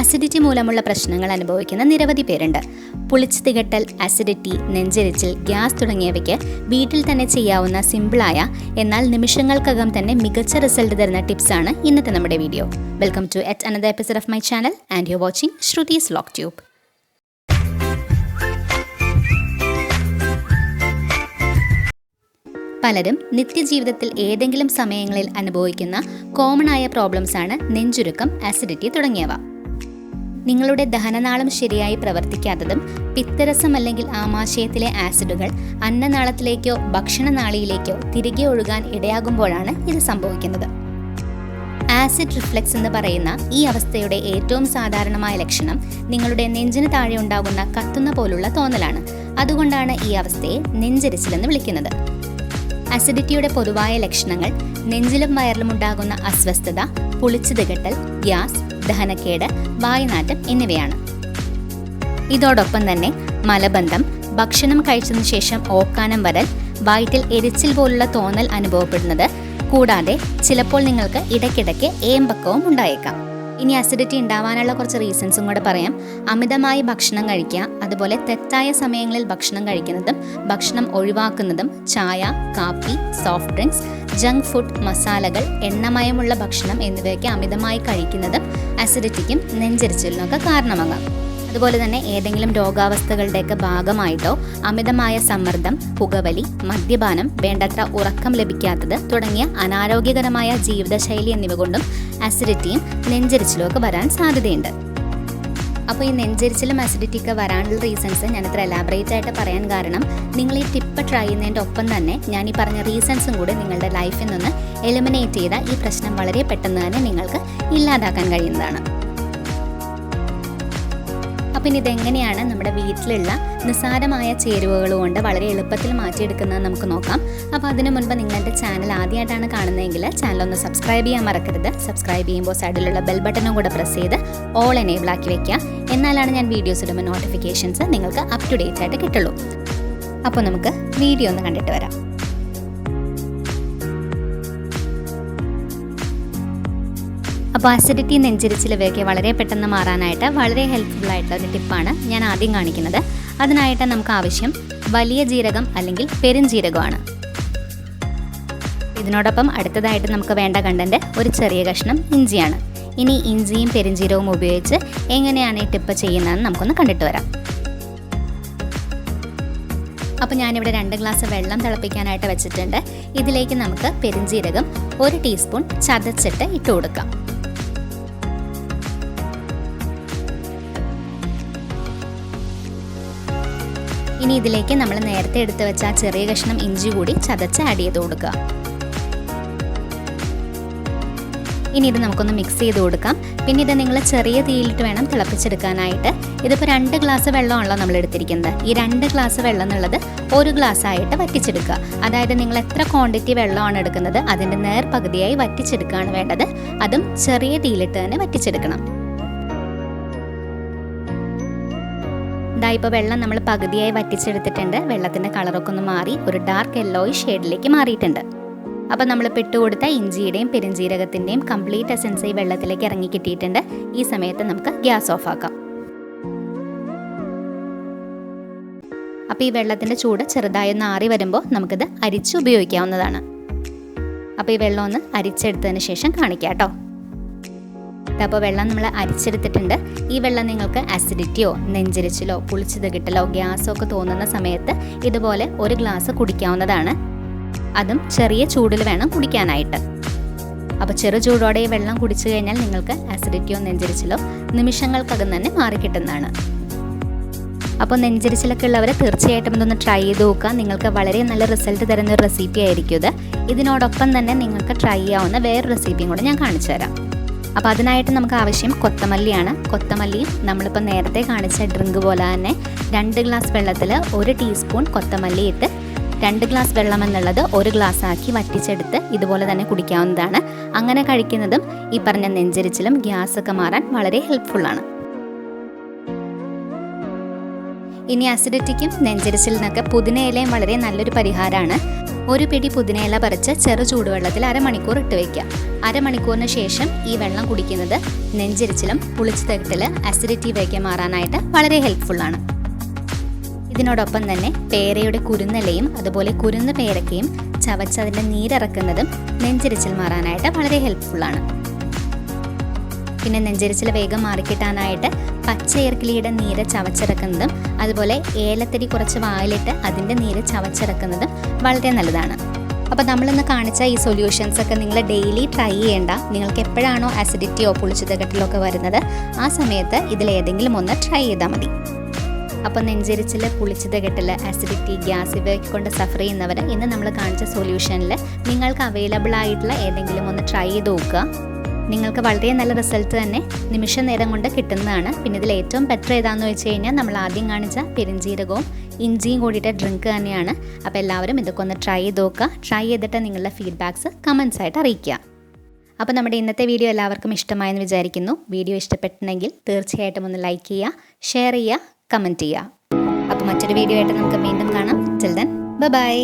Acidity മൂലമുള്ള പ്രശ്നങ്ങൾ അനുഭവിക്കുന്ന നിരവധി പേരുണ്ട്. പുളിച്ച് തികട്ടൽ അസിഡിറ്റി നെഞ്ചരിച്ചിൽ ഗ്യാസ് തുടങ്ങിയവയ്ക്ക് വീട്ടിൽ തന്നെ ചെയ്യാവുന്ന സിമ്പിളായ എന്നാൽ നിമിഷങ്ങൾക്കകം തന്നെ മികച്ച റിസൾട്ട് തരുന്ന ടിപ്സാണ് ഇന്നത്തെ നമ്മുടെ video welcome to yet another episode of my channel and you watching Shruti's lock tube പലരും നിത്യജീവിതത്തിൽ ഏതെങ്കിലും സമയങ്ങളിൽ അനുഭവിക്കുന്ന കോമൺ ആയ പ്രോബ്ലംസ് ആണ് നെഞ്ചുരുക്കം ആസിഡിറ്റി തുടങ്ങിയവ. നിങ്ങളുടെ ദഹനനാളം ശരിയായി പ്രവർത്തിക്കാത്തതും പിത്തരസം അല്ലെങ്കിൽ ആമാശയത്തിലെ ആസിഡുകൾ അന്നനാളത്തിലേക്കോ ഭക്ഷണനാളിയിലേക്കോ തിരികെ ഒഴുകാൻ ഇടയാകുമ്പോഴാണ് ഇത് സംഭവിക്കുന്നത്. ആസിഡ് റിഫ്ലക്സ് എന്ന് പറയുന്ന ഈ അവസ്ഥയുടെ ഏറ്റവും സാധാരണമായ ലക്ഷണം നിങ്ങളുടെ നെഞ്ചിന് താഴെ ഉണ്ടാകുന്ന കത്തുന്ന പോലുള്ള തോന്നലാണ്. അതുകൊണ്ടാണ് ഈ അവസ്ഥയെ നെഞ്ചരിച്ചിലെന്ന് വിളിക്കുന്നത്. അസിഡിറ്റിയുടെ പൊതുവായ ലക്ഷണങ്ങൾ നെഞ്ചിലും വയറിലും ഉണ്ടാകുന്ന അസ്വസ്ഥത പുളിച്ചു തികട്ടൽ ഗ്യാസ് ദഹനക്കേട് വായുനാറ്റം എന്നിവയാണ്. ഇതോടൊപ്പം തന്നെ മലബന്ധം ഭക്ഷണം കഴിച്ചതിനു ശേഷം ഓക്കാനം വരൽ വയറ്റിൽ എരിച്ചിൽ പോലുള്ള തോന്നൽ അനുഭവപ്പെടുന്നത് കൂടാതെ ചിലപ്പോൾ നിങ്ങൾക്ക് ഇടയ്ക്കിടയ്ക്ക് ഏമ്പക്കവും ഉണ്ടായേക്കാം. ഇനി അസിഡിറ്റി ഉണ്ടാവാനുള്ള കുറച്ച് റീസൺസും കൂടെ പറയാം. അമിതമായി ഭക്ഷണം കഴിക്കുക അതുപോലെ തെറ്റായ സമയങ്ങളിൽ ഭക്ഷണം കഴിക്കുന്നതും ഭക്ഷണം ഒഴിവാക്കുന്നതും ചായ കാപ്പി സോഫ്റ്റ് ഡ്രിങ്ക്സ് ജങ്ക് ഫുഡ് മസാലകൾ എണ്ണമയമുള്ള ഭക്ഷണം എന്നിവയൊക്കെ അമിതമായി കഴിക്കുന്നതും അസിഡിറ്റിക്കും നെഞ്ചരിച്ചിലിനൊക്കെ കാരണമാകാം. അതുപോലെ തന്നെ ഏതെങ്കിലും രോഗാവസ്ഥകളുടെയൊക്കെ ഭാഗമായിട്ടോ അമിതമായ സമ്മർദ്ദം പുകവലി മദ്യപാനം വേണ്ടത്ര ഉറക്കം ലഭിക്കാത്തത് തുടങ്ങിയ അനാരോഗ്യകരമായ ജീവിതശൈലി എന്നിവ കൊണ്ടും അസിഡിറ്റിയും നെഞ്ചരിച്ചിലും ഒക്കെ വരാൻ സാധ്യതയുണ്ട്. അപ്പോൾ ഈ നെഞ്ചരിച്ചിലും അസിഡിറ്റി ഒക്കെ വരാനുള്ള റീസൺസ് ഞാൻ ഇത്ര എലാബറേറ്റ് ആയിട്ട് പറയാൻ കാരണം നിങ്ങൾ ഈ ടിപ്പ് ട്രൈ ചെയ്യുന്നതിന്റെ ഒപ്പം തന്നെ ഞാൻ ഈ പറഞ്ഞ റീസൺസും കൂടി നിങ്ങളുടെ ലൈഫിൽ നിന്ന് എലിമിനേറ്റ് ചെയ്ത ഈ പ്രശ്നം വളരെ പെട്ടെന്ന് തന്നെ നിങ്ങൾക്ക് ഇല്ലാതാക്കാൻ കഴിയുന്നതാണ്. അപ്പം ഇനി ഇതെങ്ങനെയാണ് നമ്മുടെ വീട്ടിലുള്ള നിസ്സാരമായ ചേരുവകൾ കൊണ്ട് വളരെ എളുപ്പത്തിൽ മാറ്റിയെടുക്കുന്നത് നമുക്ക് നോക്കാം. അപ്പോൾ അതിനു മുൻപ് നിങ്ങളുടെ ചാനൽ ആദ്യമായിട്ടാണ് കാണുന്നതെങ്കിൽ ചാനൽ ഒന്ന് സബ്സ്ക്രൈബ് ചെയ്യാൻ മറക്കരുത്. സബ്സ്ക്രൈബ് ചെയ്യുമ്പോൾ സൈഡിലുള്ള ബെൽ ബട്ടണും കൂടെ പ്രസ് ചെയ്ത് ഓൾ എനേബിൾ ആക്കി വെക്കുക. എന്നാലാണ് ഞാൻ വീഡിയോസ് ഇടുമ്പോൾ നോട്ടിഫിക്കേഷൻസ് നിങ്ങൾക്ക് അപ് ടു ഡേറ്റ് ആയിട്ട് കിട്ടുള്ളൂ. അപ്പോൾ നമുക്ക് വീഡിയോ ഒന്ന് കണ്ടിട്ട് വരാം. അപ്പോൾ അസിഡിറ്റി നെഞ്ചരിച്ചിലവയൊക്കെ വളരെ പെട്ടെന്ന് മാറാനായിട്ട് വളരെ ഹെൽപ്ഫുൾ ആയിട്ടുള്ള ഒരു ടിപ്പാണ് ഞാൻ ആദ്യം കാണിക്കുന്നത്. അതിനായിട്ട് നമുക്ക് ആവശ്യം വലിയ ജീരകം അല്ലെങ്കിൽ പെരുംജീരകമാണ്. ഇതിനോടൊപ്പം അടുത്തതായിട്ട് നമുക്ക് വേണ്ട കണ്ടന്റ് ഒരു ചെറിയ കഷ്ണം ഇഞ്ചിയാണ്. ഇനി ഇഞ്ചിയും പെരുംജീരകവും ഉപയോഗിച്ച് എങ്ങനെയാണ് ഈ ടിപ്പ് ചെയ്യുന്നതെന്ന് നമുക്കൊന്ന് കണ്ടിട്ട് വരാം. അപ്പോൾ ഞാനിവിടെ രണ്ട് ഗ്ലാസ് വെള്ളം തിളപ്പിക്കാനായിട്ട് വെച്ചിട്ടുണ്ട്. ഇതിലേക്ക് നമുക്ക് പെരുംജീരകം ഒരു ടീസ്പൂൺ ചതച്ചിട്ട് ഇട്ട് കൊടുക്കാം. ഇനി ഇതിലേക്ക് നമ്മൾ നേരത്തെ എടുത്തു വെച്ച ആ ചെറിയ കഷ്ണം ഇഞ്ചി കൂടി ചതച്ച് ആഡ് ചെയ്ത് കൊടുക്കുക ഇനി ഇത് നമുക്കൊന്ന് മിക്സ് ചെയ്ത് കൊടുക്കാം. പിന്നെ ഇത് നിങ്ങൾ ചെറിയ തീയിലിട്ട് വേണം തിളപ്പിച്ചെടുക്കാനായിട്ട്. ഇതിപ്പോൾ രണ്ട് ഗ്ലാസ് വെള്ളമാണല്ലോ നമ്മൾ എടുത്തിരിക്കുന്നത്. ഈ രണ്ട് ഗ്ലാസ് വെള്ളം എന്നുള്ളത് ഒരു ഗ്ലാസ് ആയിട്ട് വറ്റിച്ചെടുക്കുക. അതായത് നിങ്ങൾ എത്ര ക്വാണ്ടിറ്റി വെള്ളമാണ് എടുക്കുന്നത് അതിന്റെ നേർ പകുതിയായി വറ്റിച്ചെടുക്കുകയാണ് വേണ്ടത്. അതും ചെറിയ തീയിലിട്ട് തന്നെ വറ്റിച്ചെടുക്കണം. ഇതാ ഇപ്പോൾ വെള്ളം നമ്മൾ പകുതിയായി വറ്റിച്ചെടുത്തിട്ടുണ്ട്. വെള്ളത്തിന്റെ കളറൊക്കെ ഒന്ന് മാറി ഒരു ഡാർക്ക് യെല്ലോയി ഷെയ്ഡിലേക്ക് മാറിയിട്ടുണ്ട്. അപ്പോൾ നമ്മൾ പെട്ടുകൊടുത്ത ഇഞ്ചിയുടെയും പെരുംജീരകത്തിന്റെയും കംപ്ലീറ്റ് എസൻസ് ഈ വെള്ളത്തിലേക്ക് ഇറങ്ങി കിട്ടിയിട്ടുണ്ട്. ഈ സമയത്ത് നമുക്ക് ഗ്യാസ് ഓഫ് ആക്കാം. അപ്പോൾ ഈ വെള്ളത്തിന്റെ ചൂട് ചെറുതായി ഒന്ന് ആറി വരുമ്പോൾ നമുക്കിത് അരിച്ച് ഉപയോഗിക്കാവുന്നതാണ്. അപ്പോൾ ഈ വെള്ളം ഒന്ന് അരിച്ചെടുത്തതിന് ശേഷം കാണിക്കാം കേട്ടോ. അപ്പോൾ വെള്ളം നമ്മൾ അരിച്ചെടുത്തിട്ടുണ്ട്. ഈ വെള്ളം നിങ്ങൾക്ക് അസിഡിറ്റിയോ നെഞ്ചരിച്ചിലോ പുളിച്ചത് കിട്ടലോ ഗ്യാസോ ഒക്കെ തോന്നുന്ന സമയത്ത് ഇതുപോലെ ഒരു ഗ്ലാസ് കുടിക്കാവുന്നതാണ്. അതും ചെറിയ ചൂടിൽ വേണം കുടിക്കാനായിട്ട്. അപ്പോൾ ചെറു ചൂടോടെ ഈ വെള്ളം കുടിച്ചു കഴിഞ്ഞാൽ നിങ്ങൾക്ക് അസിഡിറ്റിയോ നെഞ്ചരിച്ചിലോ നിമിഷങ്ങൾക്കകം തന്നെ മാറിക്കിട്ടുന്നതാണ് അപ്പോൾ നെഞ്ചരിച്ചിലൊക്കെ ഉള്ളവർ തീർച്ചയായിട്ടും ഇതൊന്ന് ട്രൈ ചെയ്ത് നോക്കുക. നിങ്ങൾക്ക് വളരെ നല്ല റിസൾട്ട് തരുന്ന ഒരു റെസിപ്പി ആയിരിക്കും ഇത്. ഇതിനോടൊപ്പം തന്നെ നിങ്ങൾക്ക് ട്രൈ ചെയ്യാവുന്ന വേറെ റെസിപ്പിയും കൂടെ ഞാൻ കാണിച്ചു തരാം. അപ്പോൾ അതിനായിട്ട് നമുക്ക് ആവശ്യം കൊത്തമല്ലിയാണ്. കൊത്തമല്ലിയും നമ്മളിപ്പോൾ നേരത്തെ കാണിച്ച ഡ്രിങ്ക് പോലെ തന്നെ രണ്ട് ഗ്ലാസ് വെള്ളത്തിൽ ഒരു ടീസ്പൂൺ കൊത്തമല്ലി ഇട്ട് രണ്ട് ഗ്ലാസ് വെള്ളം എന്നുള്ളത് ഒരു ഗ്ലാസ് ആക്കി വറ്റിച്ചെടുത്ത് ഇതുപോലെ തന്നെ കുടിക്കാവുന്നതാണ്. അങ്ങനെ കഴിക്കുന്നതും ഈ പറഞ്ഞ നെഞ്ചരിച്ചിലും ഗ്യാസ് ഒക്കെ മാറാൻ വളരെ ഹെൽപ്ഫുള്ളാണ് ഇനി അസിഡിറ്റിക്കും നെഞ്ചരിച്ചിലിനൊക്കെ പുതിന ഇലയും വളരെ നല്ലൊരു പരിഹാരമാണ്. ഒരു പിടി പുതിനയില പറിച്ച് ചെറു ചൂടുവെള്ളത്തിൽ അരമണിക്കൂർ ഇട്ട് വയ്ക്കുക അരമണിക്കൂറിന് ശേഷം ഈ വെള്ളം കുടിക്കുന്നത് നെഞ്ചരിച്ചിലും പുളിച്ചു തെട്ടൽ അസിഡിറ്റി വയ്ക്ക മാറാനായിട്ട് വളരെ ഹെൽപ്ഫുള്ളാണ് ഇതിനോടൊപ്പം തന്നെ പേരയുടെ കുരുന്നലയും അതുപോലെ കുരുന്ന് പേരക്കയും ചവച്ചതിന്റെ നീരിറക്കുന്നതും നെഞ്ചരിച്ചിൽ മാറാനായിട്ട് വളരെ ഹെൽപ്ഫുള്ളാണ് പിന്നെ നെഞ്ചരിച്ചിൽ വേഗം മാറിക്കിട്ടാനായിട്ട് പച്ചയിറക്കിളിയുടെ നീര ചവച്ചിറക്കുന്നതും അതുപോലെ ഏലത്തരി കുറച്ച് വായിലിട്ട് അതിന്റെ നീര ചവച്ചിറക്കുന്നതും വളരെ നല്ലതാണ്. അപ്പോൾ നമ്മളിന്ന് കാണിച്ച ഈ സൊല്യൂഷൻസ് ഒക്കെ നിങ്ങൾ ഡെയിലി ട്രൈ ചെയ്യേണ്ട നിങ്ങൾക്ക് എപ്പോഴാണോ ആസിഡിറ്റിയോ പുളിച്ചുതകട്ടിലോ ഒക്കെ വരുന്നത് ആ സമയത്ത് ഇതിലേതെങ്കിലും ഒന്ന് ട്രൈ ചെയ്താൽ മതി. അപ്പോൾ നെഞ്ചരിച്ചിൽ പുളിച്ചതകെട്ടൽ ആസിഡിറ്റി ഗ്യാസ് ഇവയൊക്കെ കൊണ്ട് സഫർ ചെയ്യുന്നവർ ഇന്ന് നമ്മൾ കാണിച്ച സൊല്യൂഷനിൽ നിങ്ങൾക്ക് അവൈലബിൾ ആയിട്ടുള്ള ഏതെങ്കിലും ഒന്ന് ട്രൈ ചെയ്ത് നോക്കുക. നിങ്ങൾക്ക് വളരെ നല്ല റിസൾട്ട് തന്നെ നിമിഷ നേരം കൊണ്ട് കിട്ടുന്നതാണ്. പിന്നെ ഇതിൽ ഏറ്റവും ബെറ്റർ ഏതാണെന്ന് വെച്ച് കഴിഞ്ഞാൽ നമ്മൾ ആദ്യം കാണിച്ച പെരിഞ്ജീരകവും ഇഞ്ചിയും കൂടിയിട്ട് ഡ്രിങ്ക് തന്നെയാണ്. അപ്പോൾ എല്ലാവരും ഇതൊക്കെ ഒന്ന് ട്രൈ ചെയ്ത് നോക്കുക. ട്രൈ ചെയ്തിട്ട് നിങ്ങളുടെ ഫീഡ്ബാക്ക്സ് കമൻസ് ആയിട്ട് അറിയിക്കുക. അപ്പോൾ നമ്മുടെ ഇന്നത്തെ വീഡിയോ എല്ലാവർക്കും ഇഷ്ടമായെന്ന് വിചാരിക്കുന്നു. വീഡിയോ ഇഷ്ടപ്പെട്ടിട്ടുണ്ടെങ്കിൽ തീർച്ചയായിട്ടും ഒന്ന് ലൈക്ക് ചെയ്യുക ഷെയർ ചെയ്യുക കമന്റ് ചെയ്യുക. അപ്പോൾ മറ്റൊരു വീഡിയോ ആയിട്ട് നമുക്ക് വീണ്ടും കാണാം. ചിൽ ദെൻ ബൈ